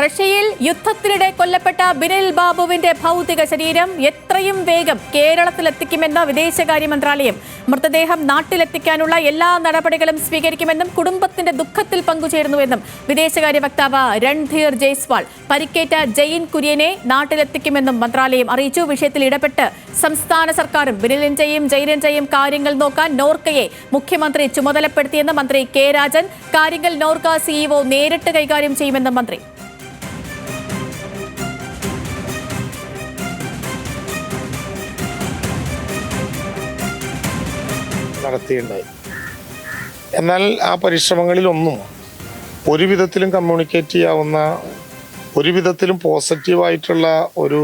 റഷ്യയിൽ യുദ്ധത്തിനിടെ കൊല്ലപ്പെട്ട ബിനിൽ ബാബുവിന്റെ ഭൗതിക ശരീരം എത്രയും വേഗം കേരളത്തിലെത്തിക്കുമെന്ന് വിദേശകാര്യ മന്ത്രാലയം മൃതദേഹം നാട്ടിലെത്തിക്കാനുള്ള എല്ലാ നടപടികളും സ്വീകരിക്കുമെന്നും കുടുംബത്തിന്റെ ദുഃഖത്തിൽ പങ്കുചേരുന്നുവെന്നും വിദേശകാര്യ വക്താവ് രൺധീർ ജയ്സ്വാൾ പരിക്കേറ്റ ജയിൻ കുര്യനെ നാട്ടിലെത്തിക്കുമെന്നും മന്ത്രാലയം അറിയിച്ചു. വിഷയത്തിൽ ഇടപെട്ട് സംസ്ഥാന സർക്കാരും ബിനിലിന്റെയും ജയിലിന്റെയും കാര്യങ്ങൾ നോക്കാൻ നോർക്കയെ മുഖ്യമന്ത്രി ചുമതലപ്പെടുത്തിയെന്ന് മന്ത്രി കെ രാജൻ കാര്യങ്ങൾ നോർക്ക സിഇഒ നേരിട്ട് കൈകാര്യം ചെയ്യുമെന്നും മന്ത്രി നടത്തിയുണ്ടായി എന്നാൽ ആ പരിശ്രമങ്ങളിലൊന്നും ഒരു വിധത്തിലും കമ്മ്യൂണിക്കേറ്റ് ചെയ്യാവുന്ന ഒരു വിധത്തിലും പോസിറ്റീവായിട്ടുള്ള ഒരു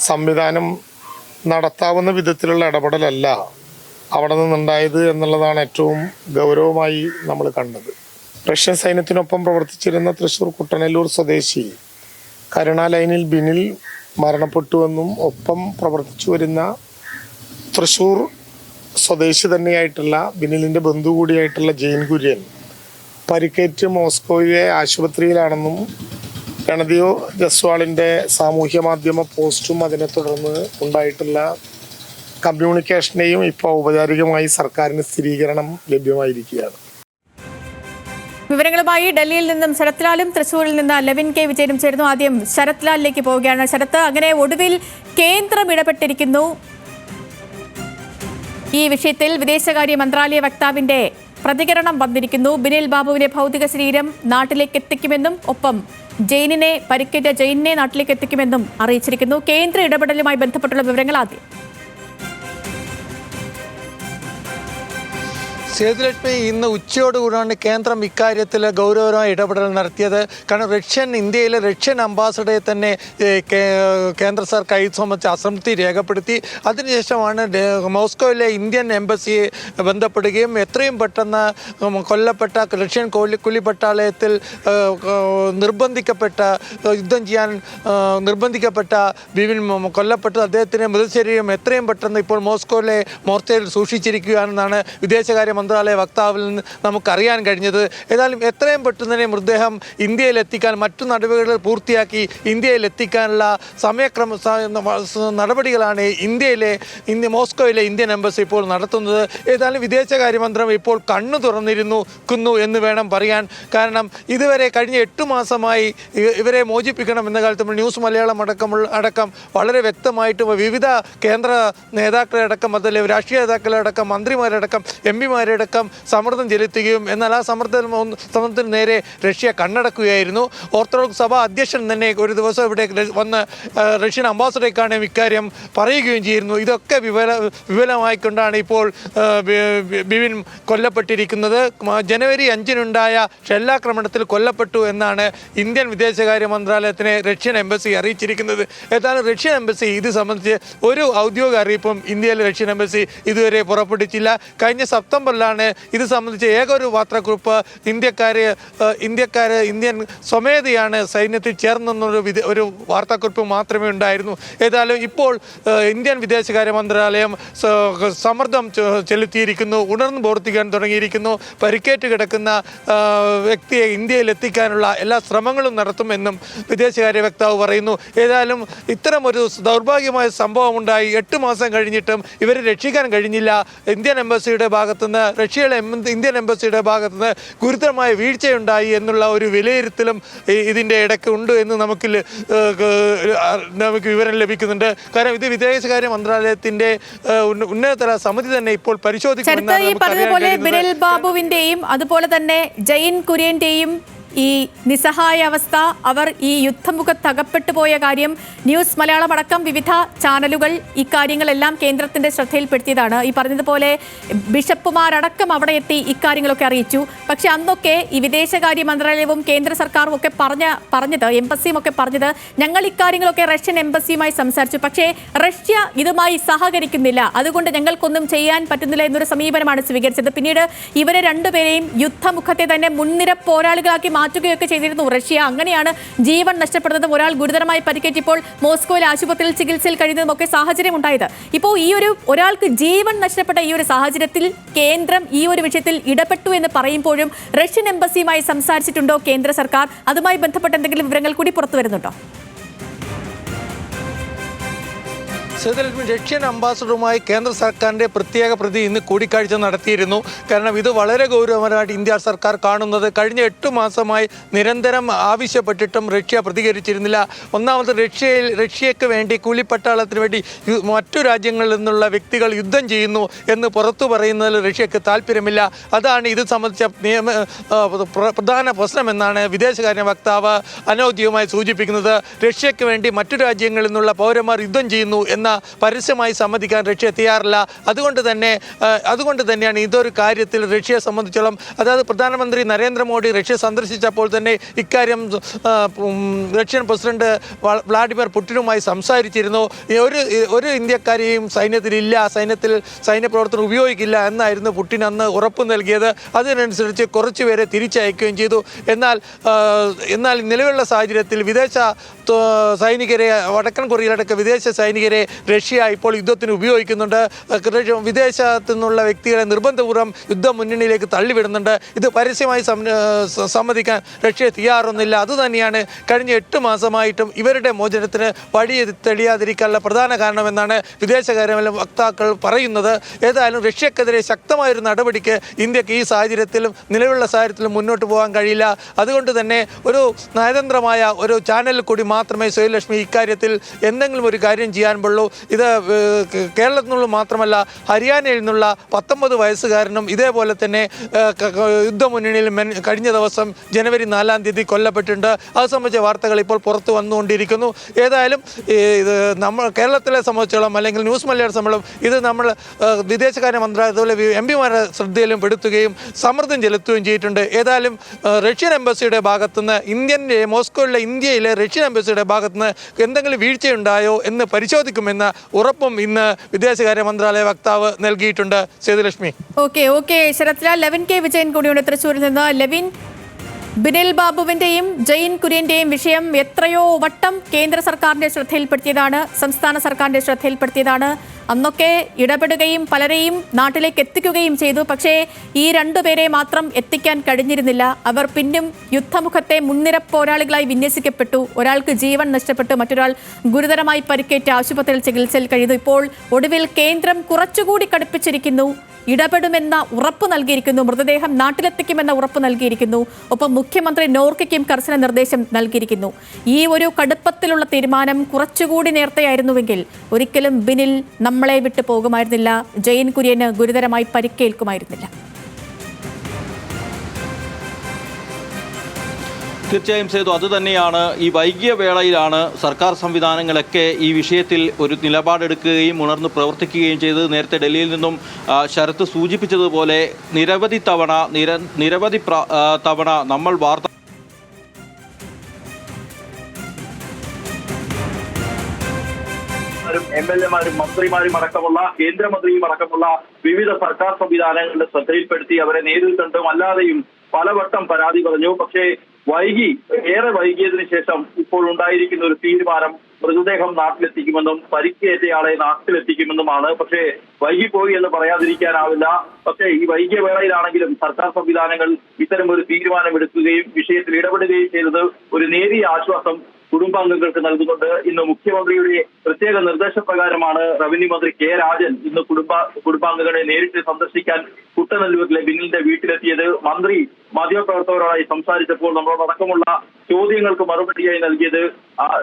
സംവിധാനം നടത്താവുന്ന വിധത്തിലുള്ള ഇടപെടലല്ല അവിടെ നിന്നുണ്ടായത് എന്നുള്ളതാണ് ഏറ്റവും ഗൗരവമായി നമ്മൾ കണ്ടത്. റഷ്യൻ സൈന്യത്തിനൊപ്പം പ്രവർത്തിച്ചിരുന്ന തൃശൂർ കുട്ടനല്ലൂർ സ്വദേശി കരുണാലൈനിൽ ബിനിൽ മരണപ്പെട്ടുവെന്നും ഒപ്പം പ്രവർത്തിച്ചു വരുന്ന തൃശൂർ സ്വദേശി തന്നെയായിട്ടുള്ള ബിനിലിന്റെ ബന്ധു കൂടിയായിട്ടുള്ള ജെയിൻ കുര്യൻ പരിക്കേറ്റ് മോസ്കോയിലെ ആശുപത്രിയിലാണെന്നും രണദിയോ ജസ്വാളിന്റെ സാമൂഹ്യ മാധ്യമ പോസ്റ്റും അതിനെ തുടർന്ന് ഉണ്ടായിട്ടുള്ള കമ്മ്യൂണിക്കേഷനെയും ഇപ്പോൾ ഔപചാരികമായി സർക്കാരിന് സ്ഥിരീകരണം ലഭ്യമായിരിക്കുകയാണ്. വിവരങ്ങളുമായി ഡൽഹിയിൽ നിന്നും ശരത്ലാലും തൃശൂരിൽ നിന്ന് ലെവിൻ കെ വിജയനും ചേരുന്നു. ആദ്യം ശരത്ലാലിലേക്ക് പോവുകയാണ്. ശരത്ത് അങ്ങനെ ഒടുവിൽ കേന്ദ്രം ഇടപെട്ടിരിക്കുന്നു. ഈ വിഷയത്തിൽ വിദേശകാര്യ മന്ത്രാലയ വക്താവിന്റെ പ്രതികരണം വന്നിരിക്കുന്നു. ബിനിൽ ബാബുവിന്റെ ഭൗതിക ശരീരം നാട്ടിലേക്ക് എത്തിക്കുമെന്നും ഒപ്പം ജെയിനിനെ പരിക്കേറ്റ ജെയിനിനെ നാട്ടിലേക്ക് എത്തിക്കുമെന്നും അറിയിച്ചിരിക്കുന്നു. കേന്ദ്ര ഇടപെടലുമായി ബന്ധപ്പെട്ടുള്ള വിവരങ്ങൾ ആദ്യം. സേതുലക്ഷ്മി ഇന്ന് ഉച്ചയോടുകൂടാണ് കേന്ദ്രം ഇക്കാര്യത്തിൽ ഗൗരവമായ ഇടപെടൽ നടത്തിയത്. കാരണം റഷ്യൻ ഇന്ത്യയിലെ റഷ്യൻ അംബാസഡറെ തന്നെ കേന്ദ്ര സർക്കാർ സംബന്ധിച്ച് അസംതൃപ്തി രേഖപ്പെടുത്തി. അതിനുശേഷമാണ് മോസ്കോയിലെ ഇന്ത്യൻ എംബസിയെ ബന്ധപ്പെടുകയും എത്രയും പെട്ടെന്ന് കൊല്ലപ്പെട്ട റഷ്യൻ കൂലി കൂലിപ്പട്ടാളയത്തിൽ നിർബന്ധിക്കപ്പെട്ട യുദ്ധം ചെയ്യാൻ നിർബന്ധിക്കപ്പെട്ട ബിപിൻ കൊല്ലപ്പെട്ട അദ്ദേഹത്തിന്റെ മൃതശരീരം എത്രയും പെട്ടെന്ന് ഇപ്പോൾ മോസ്കോയിലെ മോർച്ചയിൽ സൂക്ഷിച്ചിരിക്കുകയാണെന്നാണ് വിദേശകാര്യ മന്ത്രാലയ വക്താവിൽ നിന്ന് നമുക്കറിയാൻ കഴിഞ്ഞത് ഏതായാലും എത്രയും പെട്ടെന്ന് തന്നെ മൃതദേഹം ഇന്ത്യയിൽ എത്തിക്കാൻ മറ്റു നടപടികൾ പൂർത്തിയാക്കി ഇന്ത്യയിൽ എത്തിക്കാനുള്ള സമയക്രമ നടപടികളാണ് ഇന്ത്യയിലെ ഇന്ത്യ മോസ്കോയിലെ ഇന്ത്യൻ എംബസി ഇപ്പോൾ നടത്തുന്നത്. ഏതായാലും വിദേശകാര്യമന്ത്രം ഇപ്പോൾ കണ്ണു തുറന്നിരുന്നു ക്കുന്നു എന്ന് വേണം പറയാൻ. കാരണം ഇതുവരെ കഴിഞ്ഞ എട്ട് മാസമായി ഇവരെ മോചിപ്പിക്കണം എന്ന കാലത്ത് ന്യൂസ് മലയാളം അടക്കമുള്ള അടക്കം വളരെ വ്യക്തമായിട്ട് വിവിധ കേന്ദ്ര നേതാക്കളെ അടക്കം അതല്ലെ രാഷ്ട്രീയ നേതാക്കളെ അടക്കം മന്ത്രിമാരടക്കം എം പിമാരടക്കം സമ്മർദ്ദം ചെലുത്തുകയും എന്നാൽ ആ സമ്മർദ്ദം സമ്മർദ്ദത്തിന് നേരെ റഷ്യ കണ്ണടക്കുകയായിരുന്നു. ഓർത്തഡോക്സ് സഭ അധ്യക്ഷൻ തന്നെ ഒരു ദിവസം ഇവിടെ വന്ന് റഷ്യൻ അംബാസഡറെ കാണുകയും ഇക്കാര്യം പറയുകയും ചെയ്യുന്നു ഇതൊക്കെ വിവര വിപുലമായിക്കൊണ്ടാണ് ഇപ്പോൾ ബിവിൻ കൊല്ലപ്പെട്ടിരിക്കുന്നത്. ജനുവരി അഞ്ചിനുണ്ടായ ഷെല്ലാക്രമണത്തിൽ കൊല്ലപ്പെട്ടു എന്നാണ് ഇന്ത്യൻ വിദേശകാര്യ മന്ത്രാലയത്തിനെ റഷ്യൻ എംബസി അറിയിച്ചിരിക്കുന്നത്. ഏതായാലും റഷ്യൻ എംബസി ഇത് സംബന്ധിച്ച് ഒരു ഔദ്യോഗിക അറിയിപ്പും ഇന്ത്യയിലെ റഷ്യൻ എംബസി ഇതുവരെ പുറപ്പെടുവിച്ചില്ല കഴിഞ്ഞ സെപ്റ്റംബറിലാണ് ഇത് സംബന്ധിച്ച് ഏക ഒരു വാർത്താക്കുറിപ്പ് ഇന്ത്യക്കാർ ഇന്ത്യക്കാർ ഇന്ത്യൻ സ്വമേധയാണ് സൈന്യത്തിൽ ചേർന്നെന്നൊരു വിധ ഒരു വാർത്താക്കുറിപ്പ് മാത്രമേ ഉണ്ടായിരുന്നു. ഏതായാലും ഇപ്പോൾ ഇന്ത്യൻ വിദേശകാര്യ മന്ത്രാലയം സമ്മർദ്ദം ചെലുത്തിയിരിക്കുന്നു ഉണർന്നു പ്രവർത്തിക്കാൻ തുടങ്ങിയിരിക്കുന്നു പരിക്കേറ്റ് കിടക്കുന്ന വ്യക്തിയെ ഇന്ത്യയിൽ എത്തിക്കാനുള്ള എല്ലാ ശ്രമങ്ങളും നടത്തുമെന്നും വിദേശകാര്യ വക്താവ് പറയുന്നു. ഏതായാലും ഇത്തരമൊരു ദൗർഭാഗ്യമായ സംഭവം ഉണ്ടായി. എട്ട് മാസം കഴിഞ്ഞിട്ടും ഇവരെ രക്ഷിക്കാൻ കഴിഞ്ഞില്ല. ഇന്ത്യൻ എംബസിയുടെ ഭാഗത്തുനിന്ന് റഷ്യയിലെ ഇന്ത്യൻ എംബസിയുടെ ഭാഗത്തുനിന്ന് ഗുരുതരമായ വീഴ്ചയുണ്ടായി എന്നുള്ള ഒരു വിലയിരുത്തലും ഇതിന്റെ ഇടയ്ക്ക് ഉണ്ട് എന്ന് നമുക്ക് നമുക്ക് വിവരം ലഭിക്കുന്നുണ്ട് കാരണം ഇത് വിദേശകാര്യ മന്ത്രാലയത്തിന്റെ ഉന്നതതല സമിതി തന്നെ ഇപ്പോൾ പരിശോധിക്കുന്നുണ്ട് ഈ പറഞ്ഞതുപോലെ കഴിയുന്നത്. ബാബുവിന്റെയും അതുപോലെ തന്നെ ജയിൻ കുര്യന്റെയും ഈ നിസ്സഹായ അവസ്ഥ അവർ ഈ യുദ്ധമുഖത്തകപ്പെട്ടു പോയ കാര്യം ന്യൂസ് മലയാളം അടക്കം വിവിധ ചാനലുകൾ ഇക്കാര്യങ്ങളെല്ലാം കേന്ദ്രത്തിന്റെ ശ്രദ്ധയിൽപ്പെടുത്തിയതാണ്. ഈ പറഞ്ഞതുപോലെ ബിഷപ്പുമാരടക്കം അവിടെ എത്തി ഇക്കാര്യങ്ങളൊക്കെ അറിയിച്ചു. പക്ഷെ അന്നൊക്കെ ഈ വിദേശകാര്യ മന്ത്രാലയവും കേന്ദ്ര സർക്കാരും ഒക്കെ പറഞ്ഞ പറഞ്ഞത് എംബസിയും ഒക്കെ പറഞ്ഞത് ഞങ്ങൾ ഇക്കാര്യങ്ങളൊക്കെ റഷ്യൻ എംബസിയുമായി സംസാരിച്ചു. പക്ഷേ റഷ്യ ഇതുമായി സഹകരിക്കുന്നില്ല. അതുകൊണ്ട് ഞങ്ങൾക്കൊന്നും ചെയ്യാൻ പറ്റുന്നില്ല എന്നൊരു സമീപനമാണ് സ്വീകരിച്ചത്. പിന്നീട് ഇവരെ രണ്ടുപേരെയും യുദ്ധമുഖത്തെ തന്നെ മുൻനിര പോരാളികളാക്കി മാറ്റുകയൊക്കെ ചെയ്തിരുന്നു. റഷ്യ അങ്ങനെയാണ് ജീവൻ നഷ്ടപ്പെടുന്നതും ഒരാൾ ഗുരുതരമായി പരിക്കേറ്റിപ്പോൾ മോസ്കോയിൽ ആശുപത്രിയിൽ ചികിത്സയിൽ കഴിയുന്നതും ഒക്കെ സാഹചര്യം ഉണ്ടായത് ഇപ്പോൾ ഈ ഒരു ഒരാൾക്ക് ജീവൻ നഷ്ടപ്പെട്ട ഈ ഒരു സാഹചര്യത്തിൽ കേന്ദ്രം ഈ ഒരു വിഷയത്തിൽ ഇടപെട്ടു എന്ന് പറയുമ്പോഴും റഷ്യൻ എംബസിയുമായി സംസാരിച്ചിട്ടുണ്ടോ കേന്ദ്ര സർക്കാർ? അതുമായി ബന്ധപ്പെട്ട എന്തെങ്കിലും വിവരങ്ങൾ കൂടി പുറത്തു വരുന്നുണ്ടോ? സേതുലക്ഷ്മി റഷ്യൻ അംബാസഡറുമായി കേന്ദ്ര സർക്കാരിന്റെ പ്രത്യേക പ്രതി ഇന്ന് കൂടിക്കാഴ്ച നടത്തിയിരുന്നു. കാരണം ഇത് വളരെ ഗൗരവമായിട്ട് ഇന്ത്യ സർക്കാർ കാണുന്നത് കഴിഞ്ഞ എട്ട് മാസമായി നിരന്തരം ആവശ്യപ്പെട്ടിട്ടും റഷ്യ പ്രതികരിച്ചിരുന്നില്ല. ഒന്നാമത് റഷ്യയിൽ റഷ്യയ്ക്ക് വേണ്ടി കൂലിപ്പട്ടാളത്തിന് വേണ്ടി മറ്റു രാജ്യങ്ങളിൽ നിന്നുള്ള വ്യക്തികൾ യുദ്ധം ചെയ്യുന്നു എന്ന് പുറത്തു പറയുന്നതിൽ റഷ്യക്ക് താല്പര്യമില്ല അതാണ് ഇത് സംബന്ധിച്ച നിയമ പ്രധാന പ്രശ്നമെന്നാണ് വിദേശകാര്യ വക്താവ് അനൗദ്യോഗികമായി സൂചിപ്പിക്കുന്നത്. റഷ്യയ്ക്ക് വേണ്ടി മറ്റു രാജ്യങ്ങളിൽ നിന്നുള്ള പൗരന്മാർ യുദ്ധം ചെയ്യുന്നു എന്ന പരസ്യമായി സമ്മതിക്കാൻ റഷ്യ തയ്യാറില്ല. അതുകൊണ്ട് തന്നെ അതുകൊണ്ട് തന്നെയാണ് ഇതൊരു കാര്യത്തിൽ റഷ്യയെ സംബന്ധിച്ചോളം അതായത് പ്രധാനമന്ത്രി നരേന്ദ്രമോദി റഷ്യ സന്ദർശിച്ചപ്പോൾ തന്നെ ഇക്കാര്യം റഷ്യൻ പ്രസിഡന്റ് വ്ളാഡിമിർ പുടിനുമായി സംസാരിച്ചിരുന്നു. ഒരു ഒരു ഇന്ത്യക്കാരെയും സൈന്യത്തിലില്ല സൈന്യത്തിൽ സൈന്യ പ്രവർത്തനം ഉപയോഗിക്കില്ല എന്നായിരുന്നു പുടിൻ അന്ന് ഉറപ്പ് നൽകിയത്. അതിനനുസരിച്ച് കുറച്ചുപേരെ തിരിച്ചയക്കുകയും ചെയ്തു. എന്നാൽ എന്നാൽ നിലവിലുള്ള സാഹചര്യത്തിൽ വിദേശ സൈനികരെ വടക്കൻ കൊറിയയിലടക്കം വിദേശ സൈനികരെ റഷ്യ ഇപ്പോൾ യുദ്ധത്തിന് ഉപയോഗിക്കുന്നുണ്ട്. വിദേശത്തു നിന്നുള്ള വ്യക്തികളെ നിർബന്ധപൂർവം യുദ്ധ മുന്നണിയിലേക്ക് തള്ളിവിടുന്നുണ്ട്. ഇത് പരസ്യമായി സമ്മതിക്കാൻ റഷ്യ തയ്യാറൊന്നുമില്ല. അതുതന്നെയാണ് കഴിഞ്ഞ എട്ട് മാസമായിട്ടും ഇവരുടെ മോചനത്തിന് വഴി തെളിയാതിരിക്കാനുള്ള പ്രധാന കാരണമെന്നാണ് വിദേശകാര്യമല്ല വക്താക്കൾ പറയുന്നത്. ഏതായാലും റഷ്യക്കെതിരെ ശക്തമായൊരു നടപടിക്ക് ഇന്ത്യയ്ക്ക് ഈ സാഹചര്യത്തിലും നിലവിലുള്ള സാഹചര്യത്തിലും മുന്നോട്ട് പോകാൻ കഴിയില്ല. അതുകൊണ്ട് തന്നെ ഒരു നയതന്ത്രമായ ഒരു ചാനലിൽ കൂടി മാത്രമേ സുയലക്ഷ്മി ഇക്കാര്യത്തിൽ എന്തെങ്കിലും ഒരു കാര്യം ചെയ്യാൻ പാടുള്ളൂ. ഇത് കേരളത്തിൽ നിന്നുള്ള മാത്രമല്ല ഹരിയാനയിൽ നിന്നുള്ള പത്തൊമ്പത് വയസ്സുകാരനും ഇതേപോലെ തന്നെ യുദ്ധമുന്നണിയിൽ കഴിഞ്ഞ ദിവസം ജനുവരി നാലാം തീയതി കൊല്ലപ്പെട്ടിട്ടുണ്ട്. അത് സംബന്ധിച്ച വാർത്തകൾ ഇപ്പോൾ പുറത്തു വന്നുകൊണ്ടിരിക്കുന്നു. ഏതായാലും ഇത് നമ്മൾ കേരളത്തിലെ സംബന്ധിച്ചോളം അല്ലെങ്കിൽ ന്യൂസ് മലയാളം സംബന്ധം ഇത് നമ്മൾ വിദേശകാര്യ മന്ത്രാലയം അതുപോലെ എം പിമാരുടെ ശ്രദ്ധയിലും പെടുത്തുകയും സമ്മർദ്ദം ചെലുത്തുകയും ചെയ്തിട്ടുണ്ട്. ഏതായാലും റഷ്യൻ എംബസിയുടെ ഭാഗത്തുനിന്ന് ഇന്ത്യൻ മോസ്കോയിലെ ഇന്ത്യയിലെ റഷ്യൻ എംബസിയുടെ ഭാഗത്തുനിന്ന് എന്തെങ്കിലും വീഴ്ചയുണ്ടായോ എന്ന് പരിശോധിക്കുമെന്ന ഉറപ്പും ഇന്ന് വിദേശകാര്യ മന്ത്രാലയ വക്താവ് നൽകിയിട്ടുണ്ട്. Sethulakshmi. Okay okay Sarathlal Levin K. Vijayan കൂടിയുണ്ട്. തൃശ്ശൂരിൽ നിന്ന് ലെവിൻ ബിനിൽ ബാബുവിന്റെയും ജയിൻ കുര്യന്റെയും വിഷയം എത്രയോ വട്ടം കേന്ദ്ര സർക്കാരിന്റെ ശ്രദ്ധയിൽപ്പെടുത്തിയതാണ് സംസ്ഥാന സർക്കാരിന്റെ ശ്രദ്ധയിൽപ്പെടുത്തിയതാണ്. അന്നൊക്കെ ഇടപെടുകയും പലരെയും നാട്ടിലേക്ക് എത്തിക്കുകയും ചെയ്തു. പക്ഷേ ഈ രണ്ടുപേരെ മാത്രം എത്തിക്കാൻ കഴിഞ്ഞിരുന്നില്ല. അവർ പിന്നും യുദ്ധമുഖത്തെ മുൻനിര പോരാളികളായി വിന്യസിക്കപ്പെട്ടു. ഒരാൾക്ക് ജീവൻ നഷ്ടപ്പെട്ടു മറ്റൊരാൾ ഗുരുതരമായി പരിക്കേറ്റ് ആശുപത്രിയിൽ ചികിത്സയിൽ കഴിയുന്നു. ഇപ്പോൾ ഒടുവിൽ കേന്ദ്രം കുറച്ചുകൂടി കടുപ്പിച്ചിരിക്കുന്നു. ഇടപെടുമെന്ന ഉറപ്പ് നൽകിയിരിക്കുന്നു. മൃതദേഹം നാട്ടിലെത്തിക്കുമെന്ന ഉറപ്പ് നൽകിയിരിക്കുന്നു. ഒപ്പം മുഖ്യമന്ത്രി നോർക്കയ്ക്കും കർശന നിർദ്ദേശം നൽകിയിരിക്കുന്നു. ഈ ഒരു കടുപ്പത്തിലുള്ള തീരുമാനം കുറച്ചുകൂടി നേരത്തെയായിരുന്നുവെങ്കിൽ ഒരിക്കലും ബിനിൽ നമ്മളെ വിട്ടു പോകുമായിരുന്നില്ല ജയിൻ കുര്യന് ഗുരുതരമായി പരിക്കേൽക്കുമായിരുന്നില്ല. തീർച്ചയായും സേതു അതുതന്നെയാണ് ഈ വൈകിയ വേളയിലാണ് സർക്കാർ സംവിധാനങ്ങളൊക്കെ ഈ വിഷയത്തിൽ ഒരു നിലപാടെടുക്കുകയും ഉണർന്ന് പ്രവർത്തിക്കുകയും ചെയ്തത്. നേരത്തെ ഡൽഹിയിൽ നിന്നും ശരത്ത് സൂചിപ്പിച്ചതുപോലെ നിരവധി തവണ നിര നിരവധി തവണ നമ്മൾ വാർത്ത എം എൽ എമാരും മന്ത്രിമാരും അടക്കമുള്ള കേന്ദ്രമന്ത്രിയും അടക്കമുള്ള വിവിധ സർക്കാർ സംവിധാനങ്ങളുടെ ശ്രദ്ധയിൽപ്പെടുത്തി അവരെ നേരിൽ കണ്ടും അല്ലാതെയും പലവട്ടം പരാതി പറഞ്ഞു. പക്ഷേ വൈകി ഏറെ വൈകിയതിനു ശേഷം ഇപ്പോൾ ഉണ്ടായിരിക്കുന്ന ഒരു തീരുമാനം മൃതദേഹം നാട്ടിലെത്തിക്കുമെന്നും പരിക്കേറ്റയാളെ നാട്ടിലെത്തിക്കുമെന്നുമാണ്. പക്ഷേ വൈകിപ്പോയി എന്ന് പറയാതിരിക്കാനാവില്ല. പക്ഷേ ഈ വൈകിയ വേളയിലാണെങ്കിലും സർക്കാർ സംവിധാനങ്ങൾ ഇത്തരം ഒരു തീരുമാനമെടുക്കുകയും വിഷയത്തിൽ ഇടപെടുകയും ചെയ്തത് ഒരു നേരിയ ആശ്വാസം കുടുംബാംഗങ്ങൾക്ക് നൽകുന്നുണ്ട്. ഇന്ന് മുഖ്യമന്ത്രിയുടെ പ്രത്യേക നിർദ്ദേശപ്രകാരമാണ് റവന്യൂ മന്ത്രി കെ രാജൻ ഇന്ന് കുടുംബ കുടുംബാംഗങ്ങളെ നേരിട്ട് സന്ദർശിക്കാൻ കുട്ടനല്ലൂരിലെ ബിന്നിന്റെ വീട്ടിലെത്തിയത്. മന്ത്രി മാധ്യമപ്രവർത്തകരോടായി സംസാരിച്ചപ്പോൾ നമ്മളോടക്കമുള്ള ചോദ്യങ്ങൾക്ക് മറുപടിയായി നൽകിയത്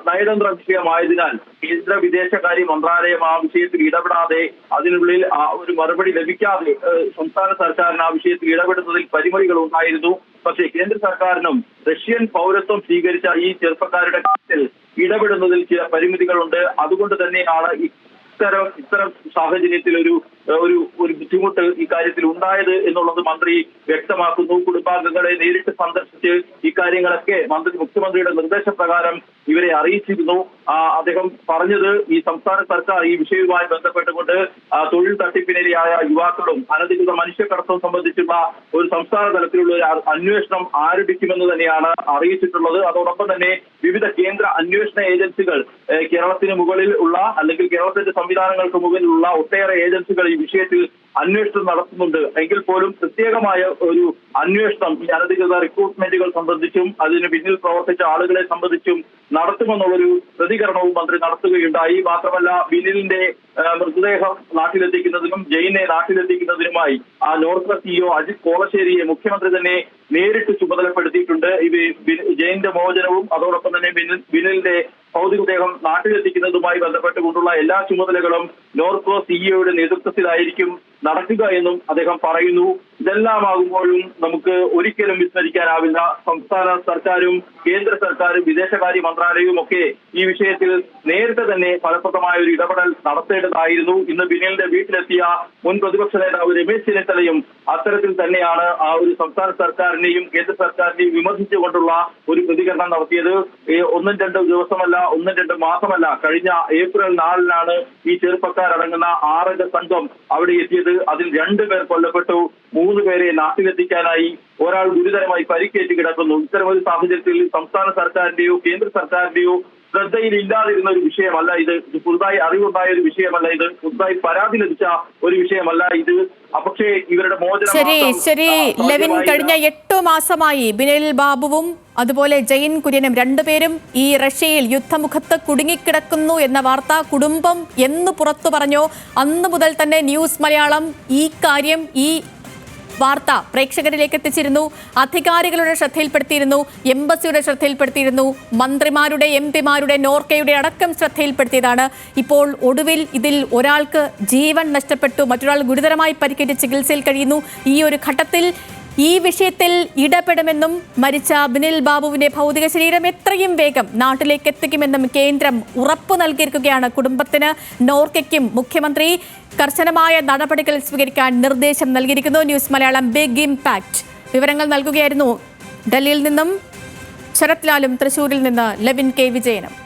നയതന്ത്ര വിഷയമായതിനാൽ കേന്ദ്ര വിദേശകാര്യ മന്ത്രാലയം ആ വിഷയത്തിൽ ഇടപെടാതെ അതിനുള്ളിൽ ഒരു മറുപടി ലഭിക്കാതെ സംസ്ഥാന സർക്കാരിന് ആ വിഷയത്തിൽ ഇടപെടുന്നതിൽ പരിമിതികൾ ഉണ്ടായിരുന്നു. പക്ഷേ കേന്ദ്ര സർക്കാരിനും റഷ്യൻ പൗരത്വം സ്വീകരിച്ച ഈ ചെറുപ്പക്കാരുടെ കാര്യത്തിൽ ഇടപെടുന്നതിൽ ചില പരിമിതികളുണ്ട്. അതുകൊണ്ട് തന്നെയാണ് ഇത്തരം ഇത്തരം സാഹചര്യത്തിൽ ഒരു ഒരു ബുദ്ധിമുട്ട് ഇക്കാര്യത്തിൽ ഉണ്ടായത് എന്നുള്ളത് മന്ത്രി വ്യക്തമാക്കുന്നു. കുടുംബാംഗങ്ങളെ നേരിട്ട് സന്ദർശിച്ച് ഇക്കാര്യങ്ങളൊക്കെ മന്ത്രി മുഖ്യമന്ത്രിയുടെ നിർദ്ദേശപ്രകാരം ഇവരെ അറിയിച്ചിരുന്നു. അദ്ദേഹം പറഞ്ഞത് ഈ സംസ്ഥാന സർക്കാർ ഈ വിഷയവുമായി ബന്ധപ്പെട്ടുകൊണ്ട് തൊഴിൽ തട്ടിപ്പിനിരയായ യുവാക്കളും അനധികൃത മനുഷ്യക്കടത്തം സംബന്ധിച്ചുള്ള ഒരു സംസ്ഥാന തലത്തിലുള്ള ഒരു അന്വേഷണം ആരംഭിക്കുമെന്ന് തന്നെയാണ് അറിയിച്ചിട്ടുള്ളത്. അതോടൊപ്പം തന്നെ വിവിധ കേന്ദ്ര അന്വേഷണ ഏജൻസികൾ കേരളത്തിന് മുകളിൽ ഉള്ള അല്ലെങ്കിൽ കേരളത്തിന്റെ സംവിധാനങ്ങൾക്ക് മുകളിലുള്ള ഒട്ടേറെ ഏജൻസികൾ ഈ വിഷയത്തിൽ അന്വേഷണം നടത്തുന്നുണ്ട്. എങ്കിൽ പോലും പ്രത്യേകമായ ഒരു അന്വേഷണം ഈ അനധികൃത റിക്രൂട്ട്മെന്റുകൾ സംബന്ധിച്ചും അതിന് പിന്നിൽ പ്രവർത്തിച്ച ആളുകളെ സംബന്ധിച്ചും നടത്തുമെന്നുള്ളൊരു പ്രതികരണവും മന്ത്രി നടത്തുകയുണ്ടായി. മാത്രമല്ല ബിനിലിന്റെ മൃതദേഹം നാട്ടിലെത്തിക്കുന്നതിനും ജയിനെ നാട്ടിലെത്തിക്കുന്നതിനുമായി ആ നോർത്ത് സിഇഒ അജിത് കോളശ്ശേരിയെ മുഖ്യമന്ത്രി തന്നെ നേരിട്ട് ചുമതലപ്പെടുത്തിയിട്ടുണ്ട്. ഇത് ജയിന്റെ മോചനവും അതോടൊപ്പം തന്നെ ബിനിലിന്റെ ഭൗതികദേഹം നാട്ടിലെത്തിക്കുന്നതുമായി ബന്ധപ്പെട്ടുകൊണ്ടുള്ള എല്ലാ ചുമതലകളും നോർക്കോ സിഇഒയുടെ നേതൃത്വത്തിലായിരിക്കും നടക്കുക എന്നും അദ്ദേഹം പറയുന്നു. ഇതെല്ലാം ആകുമ്പോഴും നമുക്ക് ഒരിക്കലും വിസ്മരിക്കാനാവില്ല. സംസ്ഥാന സർക്കാരും കേന്ദ്ര സർക്കാരും വിദേശകാര്യ മന്ത്രാലയവും ഒക്കെ ഈ വിഷയത്തിൽ നേരത്തെ തന്നെ ഫലപ്രദമായ ഒരു ഇടപെടൽ നടത്തേണ്ടതായിരുന്നു. ഇന്ന് ബിനിലിന്റെ വീട്ടിലെത്തിയ മുൻ പ്രതിപക്ഷ നേതാവ് രമേശ് ചെന്നിത്തലയും അത്തരത്തിൽ തന്നെയാണ് ആ ഒരു സംസ്ഥാന സർക്കാരിനെയും കേന്ദ്ര സർക്കാരിനെയും വിമർശിച്ചുകൊണ്ടുള്ള ഒരു പ്രതികരണം നടത്തിയത്. ഒന്നും രണ്ടും ദിവസമല്ല ഒന്നും രണ്ടും മാസമല്ല. കഴിഞ്ഞ ഏപ്രിൽ നാലിനാണ് ഈ ചെറുപ്പക്കാരടങ്ങുന്ന ആറംഗ സംഘം അവിടെ എത്തിയത്. അതിൽ രണ്ടു പേർ കൊല്ലപ്പെട്ടു. മൂന്ന് പേരെ നാട്ടിലെത്തിക്കാനായി ഒരാൾ ഗുരുതരമായി പരിക്കേറ്റ് കിടക്കുന്നു. ഇത്തരമൊരു സാഹചര്യത്തിൽ സംസ്ഥാന സർക്കാരിന്റെയോ കേന്ദ്ര സർക്കാരിന്റെയോ ശ്രദ്ധയിൽ ഇല്ലാതിരുന്ന ഒരു വിഷയമല്ല ഇത്. ഇത് പുതുതായി അറിവുണ്ടായ ഒരു വിഷയമല്ല ഇത്. പുതുതായി പരാതി ലഭിച്ച ഒരു വിഷയമല്ല ഇത്. അപക്ഷേ പക്ഷേ ഇവരുടെ മോചനം ശരി ശരി. ലെവിൻ കഴിഞ്ഞ എട്ടു മാസമായി ബിനിൽ ബാബുവും അതുപോലെ ജയിൻ കുര്യനും രണ്ടുപേരും ഈ റഷ്യയിൽ യുദ്ധമുഖത്ത് കുടുങ്ങിക്കിടക്കുന്നു എന്ന വാർത്ത കുടുംബം എന്ന് പുറത്തു പറഞ്ഞോ. അന്ന് മുതൽ തന്നെ ന്യൂസ് മലയാളം ഈ കാര്യം ഈ വാർത്ത പ്രേക്ഷകരിലേക്ക് എത്തിച്ചിരുന്നു. അധികാരികളുടെ ശ്രദ്ധയിൽപ്പെടുത്തിയിരുന്നു. എംബസിയുടെ ശ്രദ്ധയിൽപ്പെടുത്തിയിരുന്നു. മന്ത്രിമാരുടെ എം പിമാരുടെ നോർക്കയുടെ അടക്കം ശ്രദ്ധയിൽപ്പെടുത്തിയതാണ്. ഇപ്പോൾ ഒടുവിൽ ഇതിൽ ഒരാൾക്ക് ജീവൻ നഷ്ടപ്പെട്ടു. മറ്റൊരാൾ ഗുരുതരമായി പരിക്കേറ്റ് ചികിത്സയിൽ കഴിയുന്നു. ഈ ഒരു ഘട്ടത്തിൽ ഈ വിഷയത്തിൽ ഇടപെടുമെന്നും മരിച്ച ബിനിൽ ബാബുവിന്റെ ഭൗതിക ശരീരം എത്രയും വേഗം നാട്ടിലേക്ക് എത്തിക്കുമെന്നും കേന്ദ്രം ഉറപ്പു നൽകിയിരിക്കുകയാണ്. കുടുംബത്തിന് നോർക്കയ്ക്കും മുഖ്യമന്ത്രി കർശനമായ നടപടികൾ സ്വീകരിക്കാൻ നിർദ്ദേശം നൽകിയിരിക്കുന്നു. ന്യൂസ് മലയാളം ബിഗ് ഇംപാക്ട് വിവരങ്ങൾ നൽകുകയായിരുന്നു ഡൽഹിയിൽ നിന്നും ശരത് ലാലും തൃശൂരിൽ നിന്ന് ലെവിൻ കെ. വിജയനും.